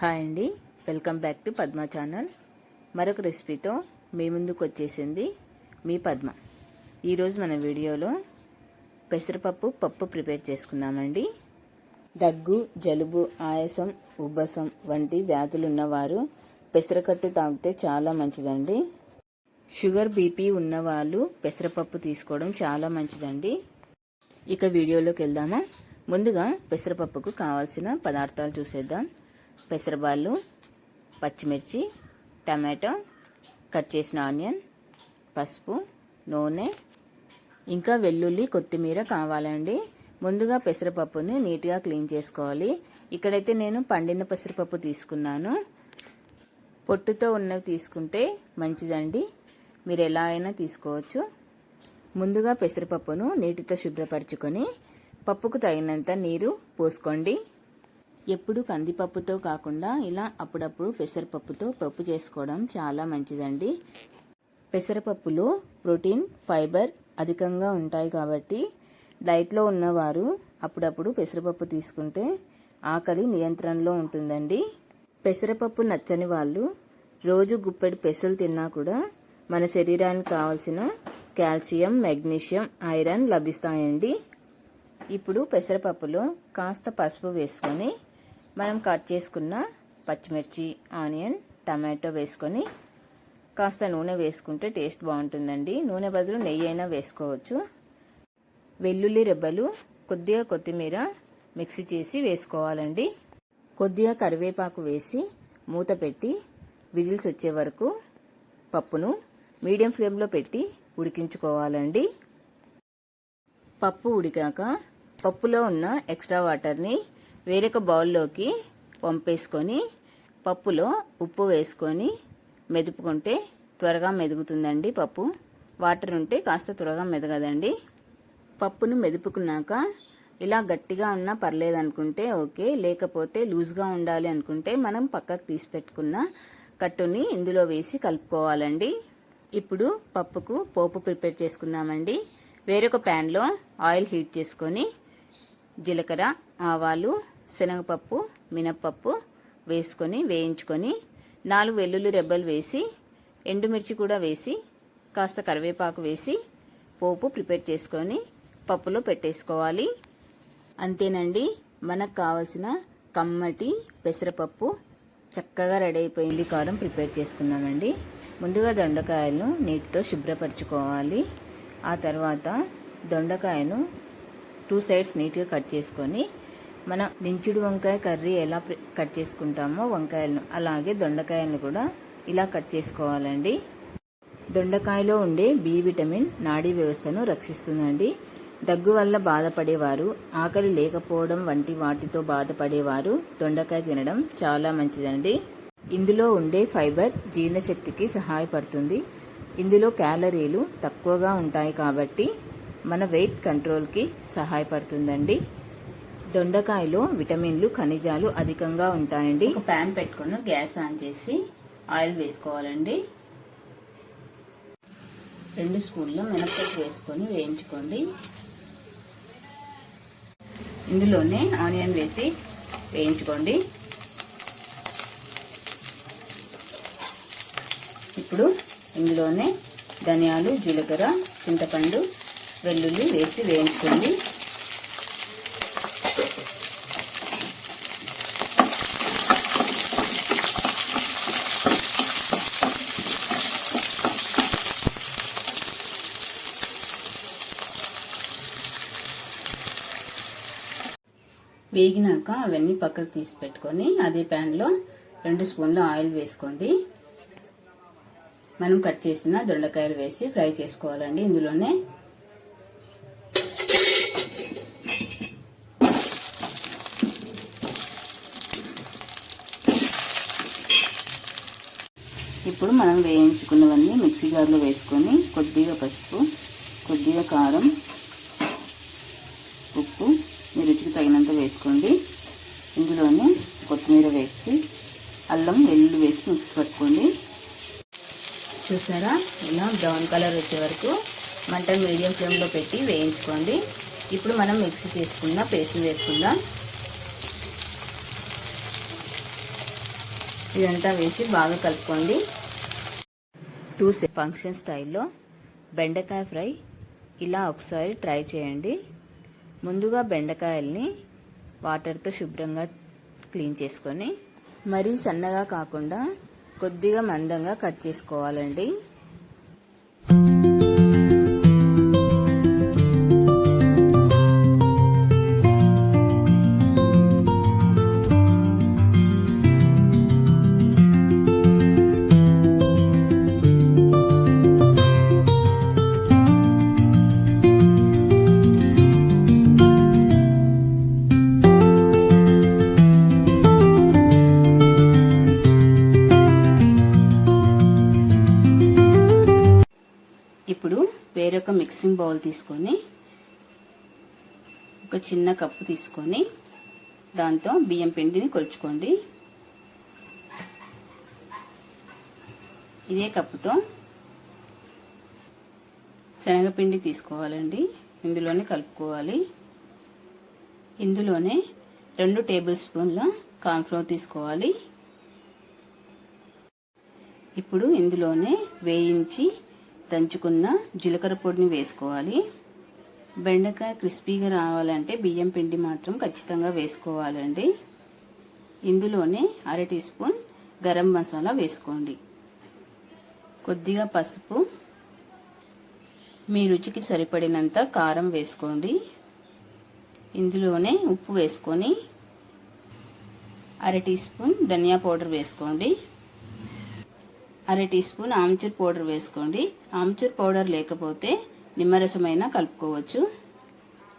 Hi అండి. Welcome back to Padma channel. మరొక రెసిపీతో మీ ముందుకు వచ్చేసింది మీ పద్మ. ఈరోజు మన వీడియోలో పెసరపప్పు పప్పు ప్రిపేర్ చేసుకుందామండి. దగ్గు జలుబు ఆయాసం ఉబ్బసం వంటి వ్యాధులు ఉన్నవారు పెసరకట్టు తాగితే చాలా మంచిదండి. షుగర్ బీపీ ఉన్నవాళ్ళు పెసరపప్పు తీసుకోవడం చాలా మంచిదండి. ఇక వీడియోలోకి వెళ్దామా? ముందుగా పెసరపప్పుకు కావాల్సిన పదార్థాలు చూసేద్దాం. పెసరబాళ్ళు పచ్చిమిర్చి టమాటో కట్ చేసిన ఆనియన్ పసుపు నూనె ఇంకా వెల్లుల్లి కొత్తిమీర కావాలండి. ముందుగా పెసరపప్పుని నీట్గా క్లీన్ చేసుకోవాలి. ఇక్కడైతే నేను పండిన పెసరపప్పు తీసుకున్నాను. పొట్టుతో ఉన్నవి తీసుకుంటే మంచిదండి. మీరు ఎలా అయినా తీసుకోవచ్చు. ముందుగా పెసరపప్పును నీటితో శుభ్రపరచుకొని పప్పుకు తగినంత నీరు పోసుకోండి. ఎప్పుడు కందిపప్పుతో కాకుండా ఇలా అప్పుడప్పుడు పెసరపప్పుతో పప్పు చేసుకోవడం చాలా మంచిదండి. పెసరపప్పులో ప్రోటీన్ ఫైబర్ అధికంగా ఉంటాయి కాబట్టి డైట్లో ఉన్నవారు అప్పుడప్పుడు పెసరపప్పు తీసుకుంటే ఆకలి నియంత్రణలో ఉంటుందండి. పెసరపప్పు నచ్చని వాళ్ళు రోజు గుప్పెడు పెసలు తిన్నా కూడా మన శరీరానికి కావాల్సిన కాల్షియం మెగ్నీషియం ఐరన్ లభిస్తాయండి. ఇప్పుడు పెసరపప్పులో కాస్త పసుపు వేసుకొని మనం కట్ చేసుకున్న పచ్చిమిర్చి ఆనియన్ టమాటో వేసుకొని కాస్త నూనె వేసుకుంటే టేస్ట్ బాగుంటుందండి. నూనె బదులు నెయ్యి అయినా వేసుకోవచ్చు. వెల్లుల్లి రెబ్బలు కొద్దిగా కొత్తిమీర మిక్సీ చేసి వేసుకోవాలండి. కొద్దిగా కరివేపాకు వేసి మూత పెట్టి విజిల్స్ వచ్చే వరకు పప్పును మీడియం ఫ్లేమ్లో పెట్టి ఉడికించుకోవాలండి. పప్పు ఉడికాక పప్పులో ఉన్న ఎక్స్ట్రా వాటర్ని వేరొక బౌల్లోకి పంపేసుకొని పప్పులో ఉప్పు వేసుకొని మెదుపుకుంటే త్వరగా మెదుగుతుందండి పప్పు. వాటర్ ఉంటే కాస్త త్వరగా మెదగదండి. పప్పును మెదుపుకున్నాక ఇలా గట్టిగా ఉన్నా పర్లేదు అనుకుంటే ఓకే లేకపోతే లూజ్గా ఉండాలి అనుకుంటే మనం పక్కకు తీసి పెట్టుకున్న కట్టుని ఇందులో వేసి కలుపుకోవాలండి. ఇప్పుడు పప్పుకు పోపు ప్రిపేర్ చేసుకుందామండి. వేరొక ప్యాన్లో ఆయిల్ హీట్ చేసుకొని జీలకర్ర ఆవాలు శనగపప్పు మినప్పప్పు వేసుకొని వేయించుకొని నాలుగు వెల్లుల్లి రెబ్బలు వేసి ఎండుమిర్చి కూడా వేసి కాస్త కరివేపాకు వేసి పోపు ప్రిపేర్ చేసుకొని పప్పులో పెట్టేసుకోవాలి. అంతేనండి మనకు కావలసిన కమ్మటి పెసరపప్పు చక్కగా రెడీ అయిపోయింది. కారం ప్రిపేర్ చేసుకున్నామండి. ముందుగా దొండకాయలను నీటితో శుభ్రపరచుకోవాలి. ఆ తర్వాత దొండకాయను టూ సైడ్స్ నీట్గా కట్ చేసుకొని మన దించుడు వంకాయ కర్రీ ఎలా కట్ చేసుకుంటామో వంకాయలను అలాగే దొండకాయలను కూడా ఇలా కట్ చేసుకోవాలండి. దొండకాయలో ఉండే బి విటమిన్ నాడీ వ్యవస్థను రక్షిస్తుందండి. దగ్గు వల్ల బాధపడేవారు ఆకలి లేకపోవడం వంటి వాటితో బాధపడేవారు దొండకాయ తినడం చాలా మంచిదండి. ఇందులో ఉండే ఫైబర్ జీర్ణశక్తికి సహాయపడుతుంది. ఇందులో క్యాలరీలు తక్కువగా ఉంటాయి కాబట్టి మన వెయిట్ కంట్రోల్కి సహాయపడుతుందండి. దొండకాయలో విటమిన్లు ఖనిజాలు అధికంగా ఉంటాయండి. ఒక ప్యాన్ పెట్టుకుని గ్యాస్ ఆన్ చేసి ఆయిల్ వేసుకోవాలండి. రెండు స్పూన్లు మినప్పప్పు వేసుకొని వేయించుకోండి. ఇందులోనే ఆనియన్ వేసి వేయించుకోండి. ఇప్పుడు ఇందులోనే ధనియాలు జీలకర్ర చింతపండు వెల్లుల్లి వేసి వేయించుకోండి. వేగినాక అవన్నీ పక్కకు తీసి పెట్టుకొని అదే ప్యాన్లో రెండు స్పూన్లు ఆయిల్ వేసుకోండి. మనం కట్ చేసిన దొండకాయలు వేసి ఫ్రై చేసుకోవాలండి ఇందులోనే. ఇప్పుడు మనం వేయించుకున్నవన్నీ మిక్సీ జార్లో వేసుకొని కొద్దిగా పసుపు కొద్దిగా కారం ఉప్పు మీ రుచికి తగినంత వేసుకోండి ఇందులోనే కొత్తిమీర వేసి నీళ్ళు వేసి మిక్స్ పట్టుకోండి చూసారా? ఇలా బ్రౌన్ కలర్ వచ్చే వరకు మంట మీడియం ఫ్లేమ్లో పెట్టి వేయించుకోండి. ఇప్పుడు మనం మిక్సీ చేసుకున్న పేస్ట్ వేసుకుందాం. ఇదంతా వేసి బాగా కలుపుకోండి. టూ ఫంక్షన్ స్టైల్లో బెండకాయ ఫ్రై ఇలా ఒకసారి ట్రై చేయండి. ముందుగా బెండకాయల్ని వాటర్తో శుభ్రంగా క్లీన్ చేసుకొని మరీ సన్నగా కాకుండా కొద్దిగా మందంగా కట్ చేసుకోవాలండి. బౌల్ తీసుకొని ఒక చిన్న కప్పు తీసుకొని దాంతో బియ్యం పిండిని కొలుచుకోండి. ఇదే కప్పుతో శనగపిండి తీసుకోవాలండి. ఇందులోనే కలుపుకోవాలి. ఇందులోనే రెండు టేబుల్ స్పూన్ల కార్న్ఫ్లోర్ తీసుకోవాలి. ఇప్పుడు ఇందులోనే వేయించి దంచుకున్న జీలకర్ర పొడిని వేసుకోవాలి. బెండకాయ క్రిస్పీగా రావాలంటే బియ్యం పిండి మాత్రం ఖచ్చితంగా వేసుకోవాలండి. ఇందులోనే అర టీ స్పూన్ గరం మసాలా వేసుకోండి. కొద్దిగా పసుపు మీ రుచికి సరిపడినంత కారం వేసుకోండి. ఇందులోనే ఉప్పు వేసుకొని అర టీ స్పూన్ ధనియా పౌడర్ వేసుకోండి. అర టీ స్పూన్ ఆమ్చూర్ పౌడర్ వేసుకోండి. ఆమ్చూర్ పౌడర్ లేకపోతే నిమ్మరసమైనా కలుపుకోవచ్చు.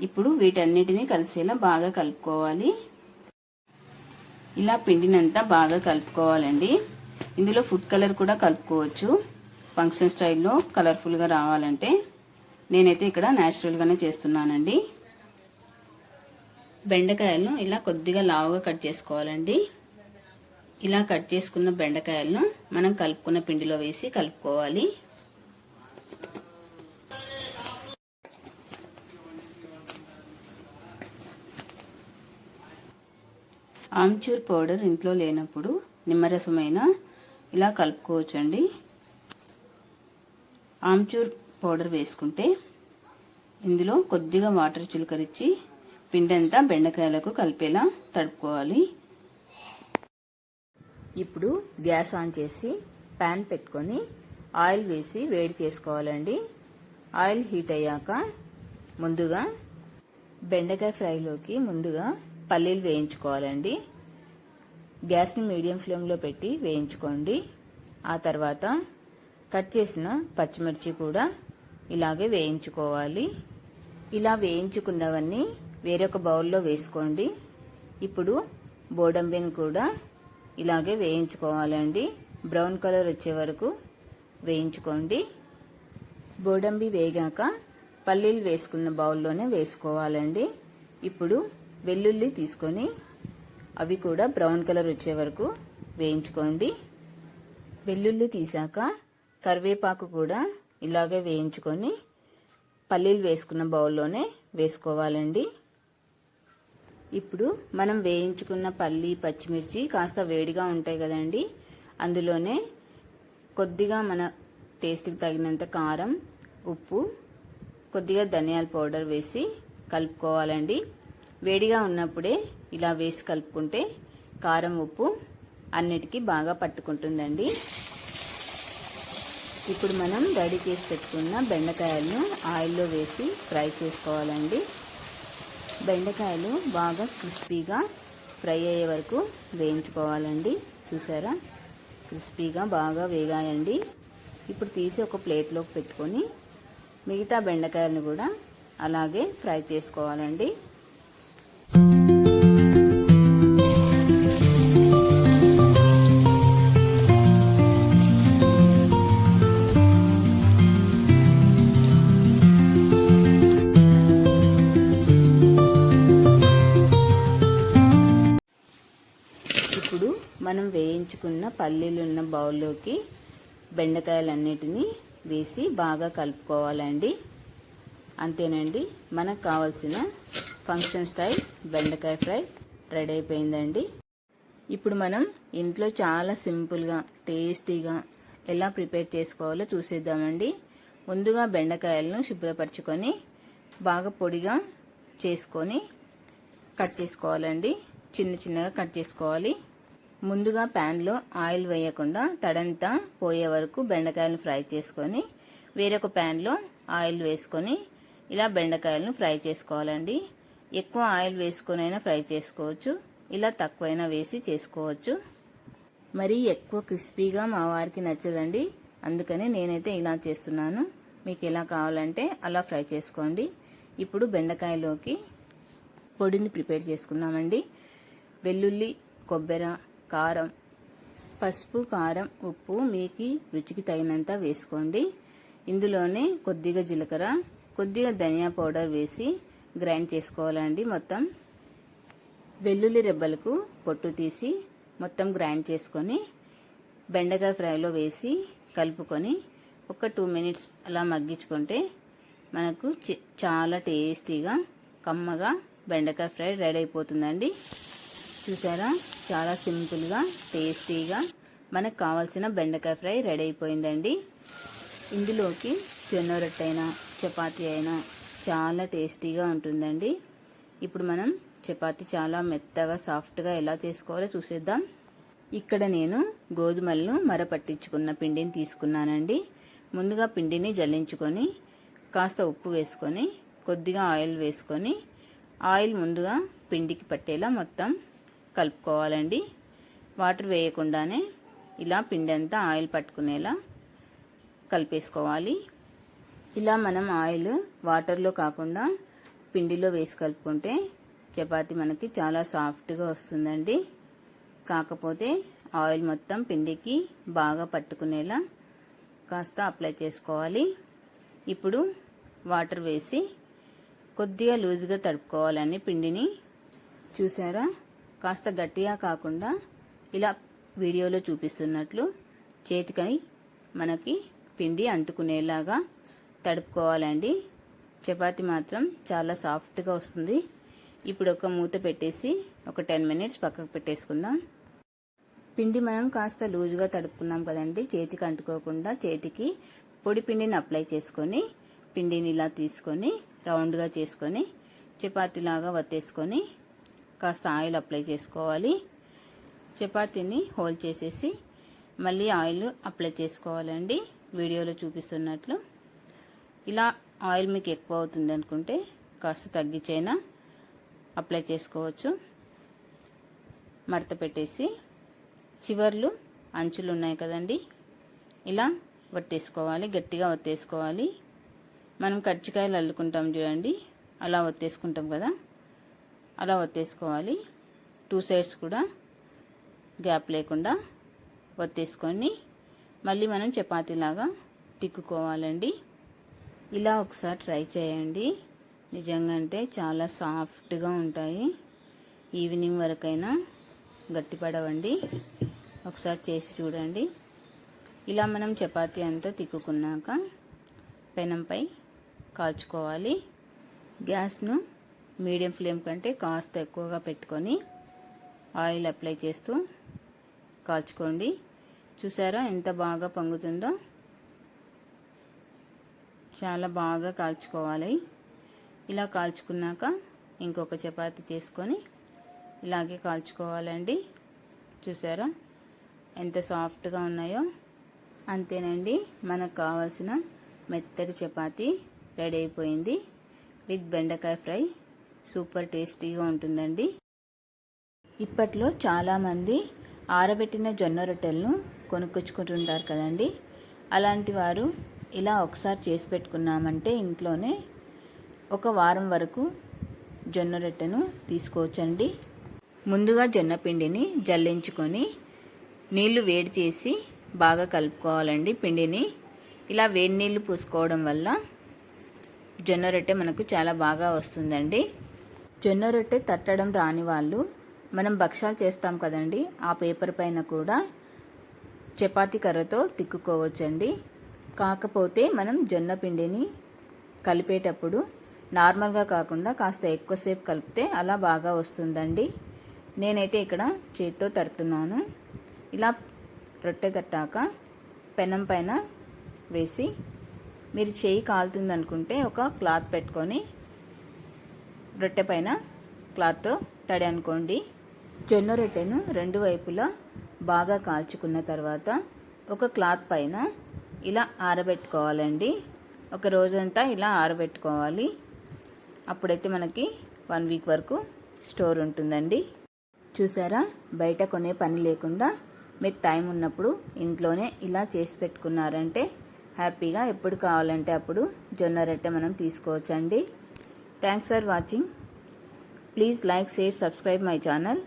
ఇప్పుడు వీటన్నిటినీ కలిసేలా బాగా కలుపుకోవాలి. ఇలా పిండినంతా బాగా కలుపుకోవాలండి. ఇందులో ఫుడ్ కలర్ కూడా కలుపుకోవచ్చు. ఫంక్షన్ స్టైల్లో కలర్ఫుల్గా రావాలంటే నేనైతే ఇక్కడ న్యాచురల్గానే చేస్తున్నానండి. బెండకాయలను ఇలా కొద్దిగా లావుగా కట్ చేసుకోవాలండి. ఇలా కట్ చేసుకున్న బెండకాయలను మనం కలుపుకున్న పిండిలో వేసి కలుపుకోవాలి. ఆమ్చూర్ పౌడర్ ఇంట్లో లేనప్పుడు నిమ్మరసమైన ఇలా కలుపుకోవచ్చండి. ఆమ్చూర్ పౌడర్ వేసుకుంటే ఇందులో కొద్దిగా వాటర్ చిలకరించి పిండంతా బెండకాయలకు కలిపేలా తడుపుకోవాలి. ఇప్పుడు గ్యాస్ ఆన్ చేసి ప్యాన్ పెట్టుకొని ఆయిల్ వేసి వేడి చేసుకోవాలండి. ఆయిల్ హీట్ అయ్యాక ముందుగా బెండకాయ ఫ్రైలోకి ముందుగా పల్లీలు వేయించుకోవాలండి. గ్యాస్ని మీడియం ఫ్లేమ్లో పెట్టి వేయించుకోండి. ఆ తర్వాత కట్ చేసిన పచ్చిమిర్చి కూడా ఇలాగే వేయించుకోవాలి. ఇలా వేయించుకున్నవన్నీ వేరొక బౌల్లో వేసుకోండి. ఇప్పుడు బోడంబిన్ కూడా ఇలాగే వేయించుకోవాలండి. బ్రౌన్ కలర్ వచ్చే వరకు వేయించుకోండి. బోడంబి వేగాక పల్లీలు వేసుకున్న బౌల్లోనే వేసుకోవాలండి. ఇప్పుడు వెల్లుల్లి తీసుకొని అవి కూడా బ్రౌన్ కలర్ వచ్చే వరకు వేయించుకోండి. వెల్లుల్లి తీసాక కరివేపాకు కూడా ఇలాగే వేయించుకొని పల్లీలు వేసుకున్న బౌల్లోనే వేసుకోవాలండి. ఇప్పుడు మనం వేయించుకున్న పల్లి పచ్చిమిర్చి కాస్త వేడిగా ఉంటాయి కదండి. అందులోనే కొద్దిగా మన టేస్ట్కి తగినంత కారం ఉప్పు కొద్దిగా ధనియాల పౌడర్ వేసి కలుపుకోవాలండి. వేడిగా ఉన్నప్పుడే ఇలా వేసి కలుపుకుంటే కారం ఉప్పు అన్నిటికీ బాగా పట్టుకుంటుందండి. ఇప్పుడు మనం రెడీ చేసి పెట్టుకున్న బెండకాయలను ఆయిల్లో వేసి ఫ్రై చేసుకోవాలండి. బెండకాయలు బాగా క్రిస్పీగా ఫ్రై అయ్యే వరకు వేయించుకోవాలండి. చూసారా? క్రిస్పీగా బాగా వేగాయండి. ఇప్పుడు తీసి ఒక ప్లేట్లోకి పెట్టుకొని మిగతా బెండకాయలను కూడా అలాగే ఫ్రై చేసుకోవాలండి. పల్లీలు ఉన్న బౌల్లోకి బెండకాయలన్నిటినీ వేసి బాగా కలుపుకోవాలండి. అంతేనండి మనకు కావాల్సిన ఫంక్షన్ స్టైల్ బెండకాయ ఫ్రై రెడీ అయిపోయిందండి. ఇప్పుడు మనం ఇంట్లో చాలా సింపుల్గా టేస్టీగా ఎలా ప్రిపేర్ చేసుకోవాలో చూసేద్దామండి. ముందుగా బెండకాయలను శుభ్రపరచుకొని బాగా పొడిగా చేసుకొని కట్ చేసుకోవాలండి. చిన్న చిన్నగా కట్ చేసుకోవాలి. ముందుగా ప్యాన్లో ఆయిల్ వేయకుండా తడంతా పోయే వరకు బెండకాయలను ఫ్రై చేసుకొని వేరొక ప్యాన్లో ఆయిల్ వేసుకొని ఇలా బెండకాయలను ఫ్రై చేసుకోవాలండి. ఎక్కువ ఆయిల్ వేసుకొనైనా ఫ్రై చేసుకోవచ్చు ఇలా తక్కువైనా వేసి చేసుకోవచ్చు. మరి ఎక్కువ క్రిస్పీగా మా వారికి నచ్చదండి. అందుకని నేనైతే ఇలా చేస్తున్నాను. మీకు ఎలా కావాలంటే అలా ఫ్రై చేసుకోండి. ఇప్పుడు బెండకాయలోకి పొడిని ప్రిపేర్ చేసుకుందామండి. వెల్లుల్లి కొబ్బరి కారం. పసుపు కారం ఉప్పు మీకు రుచికి తగినంత వేసుకోండి. ఇందులోనే కొద్దిగా జీలకర్ర కొద్దిగా ధనియా పౌడర్ వేసి గ్రైండ్ చేసుకోవాలండి మొత్తం. వెల్లుల్లి రెబ్బలకు పొట్టు తీసి మొత్తం గ్రైండ్ చేసుకొని బెండకాయ ఫ్రైలో వేసి కలుపుకొని ఒక టూ మినిట్స్ అలా మగ్గించుకుంటే మనకు చాలా టేస్టీగా కమ్మగా బెండకాయ ఫ్రై రెడీ అయిపోతుందండి. చూసారా? చాలా సింపుల్గా టేస్టీగా మనకు కావాల్సిన బెండకాయ ఫ్రై రెడీ అయిపోయిందండి. ఇందులోకి జొన్న రొట్టె అయినా చపాతీ అయినా చాలా టేస్టీగా ఉంటుందండి. ఇప్పుడు మనం చపాతీ చాలా మెత్తగా సాఫ్ట్గా ఎలా చేసుకోవాలో చూసేద్దాం. ఇక్కడ నేను గోధుమలను మరపట్టించుకున్న పిండిని తీసుకున్నానండి. ముందుగా పిండిని జల్లించుకొని కాస్త ఉప్పు వేసుకొని కొద్దిగా ఆయిల్ వేసుకొని ఆయిల్ ముందుగా పిండికి పట్టేలా మొత్తం కలుపుకోవాలండి. వాటర్ వేయకుండానే ఇలా పిండి అంతా ఆయిల్ పట్టుకునేలా కలిపేసుకోవాలి. ఇలా మనం ఆయిల్ వాటర్లో కాకుండా పిండిలో వేసి కలుపుకుంటే చపాతి మనకి చాలా సాఫ్ట్గా వస్తుందండి. కాకపోతే ఆయిల్ మొత్తం పిండికి బాగా పట్టుకునేలా కాస్త అప్లై చేసుకోవాలి. ఇప్పుడు వాటర్ వేసి కొద్దిగా లూజ్గా తడుపుకోవాలని పిండిని. చూసారా? కాస్త గట్టిగా కాకుండా ఇలా వీడియోలో చూపిస్తున్నట్లు చేతికై మనకి పిండి అంటుకునేలాగా తడుపుకోవాలండి. చపాతి మాత్రం చాలా సాఫ్ట్గా వస్తుంది. ఇప్పుడు ఒక మూత పెట్టేసి ఒక టెన్ మినిట్స్ పక్కకు పెట్టేసుకుందాం. పిండి మనం కాస్త లూజుగా తడుపుకున్నాం కదండి. చేతికి అంటుకోకుండా చేతికి పొడి పిండిని అప్లై చేసుకొని పిండిని ఇలా తీసుకొని రౌండ్గా చేసుకొని చపాతీలాగా వత్తేసుకొని కాస్త ఆయిల్ అప్లై చేసుకోవాలి. చపాతీని హోల్ చేసేసి మళ్ళీ ఆయిల్ అప్లై చేసుకోవాలండి. వీడియోలో చూపిస్తున్నట్లు. ఇలా ఆయిల్ మీకు ఎక్కువ అవుతుంది అనుకుంటే కాస్త తగ్గించైనా అప్లై చేసుకోవచ్చు. మడత పెట్టేసి చివర్లు అంచులు ఉన్నాయి కదండి. ఇలా వత్తేసుకోవాలి గట్టిగా వత్తేసుకోవాలి మనం కర్చికాయలు అల్లుకుంటాం చూడండి. అలా వత్తేసుకుంటాం కదా. అలా వత్తేసుకోవాలి టూ సైడ్స్ కూడా గ్యాప్ లేకుండా వత్తేసుకొని మళ్ళీ మనం చపాతీలాగా తిక్కుకోవాలండి. ఇలా ఒకసారి ట్రై చేయండి. నిజంగా అంటే చాలా సాఫ్ట్గా ఉంటాయి. ఈవినింగ్ వరకైనా గట్టిపడవండి ఒకసారి చేసి చూడండి. ఇలా మనం చపాతీ అంతా తిక్కుకున్నాక పెనంపై కాల్చుకోవాలి. గ్యాస్ను మీడియం ఫ్లేమ్ కంటే కాస్త ఎక్కువగా పెట్టుకొని ఆయిల్ అప్లై చేస్తూ కాల్చుకోండి. చూసారా ఎంత బాగా పొంగుతుందో? చాలా బాగా కాల్చుకోవాలి. ఇలా కాల్చుకున్నాక ఇంకొక చపాతి చేసుకొని ఇలాగే కాల్చుకోవాలండి. చూసారా ఎంత సాఫ్ట్గా ఉన్నాయో? అంతేనండి మనకు కావాల్సిన మెత్తటి చపాతి రెడీ అయిపోయింది. విత్ బెండకాయ ఫ్రై సూపర్ టేస్టీగా ఉంటుందండి. ఇప్పట్లో చాలామంది ఆరబెట్టిన జొన్న రొట్టెలను కొనుక్కొచ్చుకుంటుంటారు కదండి. అలాంటి వారు ఇలా ఒకసారి చేసి పెట్టుకున్నామంటే ఇంట్లోనే ఒక వారం వరకు జొన్న రొట్టెను తీసుకోవచ్చండి. ముందుగా జొన్న పిండిని జల్లించుకొని నీళ్ళు వేడి చేసి బాగా కలుపుకోవాలండి పిండిని. ఇలా వేడి నీళ్ళు పూసుకోవడం వల్ల జొన్న రొట్టె మనకు చాలా బాగా వస్తుందండి. జొన్న రొట్టె తట్టడం రాని వాళ్ళు మనం భక్షాలు చేస్తాం కదండి. ఆ పేపర్ పైన కూడా చపాతీ కర్రతో తిక్కుకోవచ్చండి. కాకపోతే మనం జొన్న పిండిని కలిపేటప్పుడు నార్మల్గా కాకుండా కాస్త ఎక్కువసేపు కలిపితే అలా బాగా వస్తుందండి. నేనైతే ఇక్కడ చేతితో తడుతున్నాను. ఇలా రొట్టె తట్టాక పెనం పైన వేసి మీరు చేయి కాలుతుంది అనుకుంటే ఒక క్లాత్ పెట్టుకొని రొట్టె పైన క్లాత్తో తడి అనుకోండి. జొన్న రొట్టెను రెండు వైపులా బాగా కాల్చుకున్న తర్వాత ఒక క్లాత్ పైన ఇలా ఆరబెట్టుకోవాలండి. ఒక రోజంతా ఇలా ఆరబెట్టుకోవాలి. అప్పుడైతే మనకి వన్ వీక్ వరకు స్టోర్ ఉంటుందండి. చూసారా? బయట కొనే పని లేకుండా మీకు టైం ఉన్నప్పుడు ఇంట్లోనే ఇలా చేసి పెట్టుకున్నారంటే హ్యాపీగా ఎప్పుడు కావాలంటే అప్పుడు జొన్న రొట్టె మనం తీసుకోవచ్చండి. Thanks for watching. Please like, share, subscribe my channel.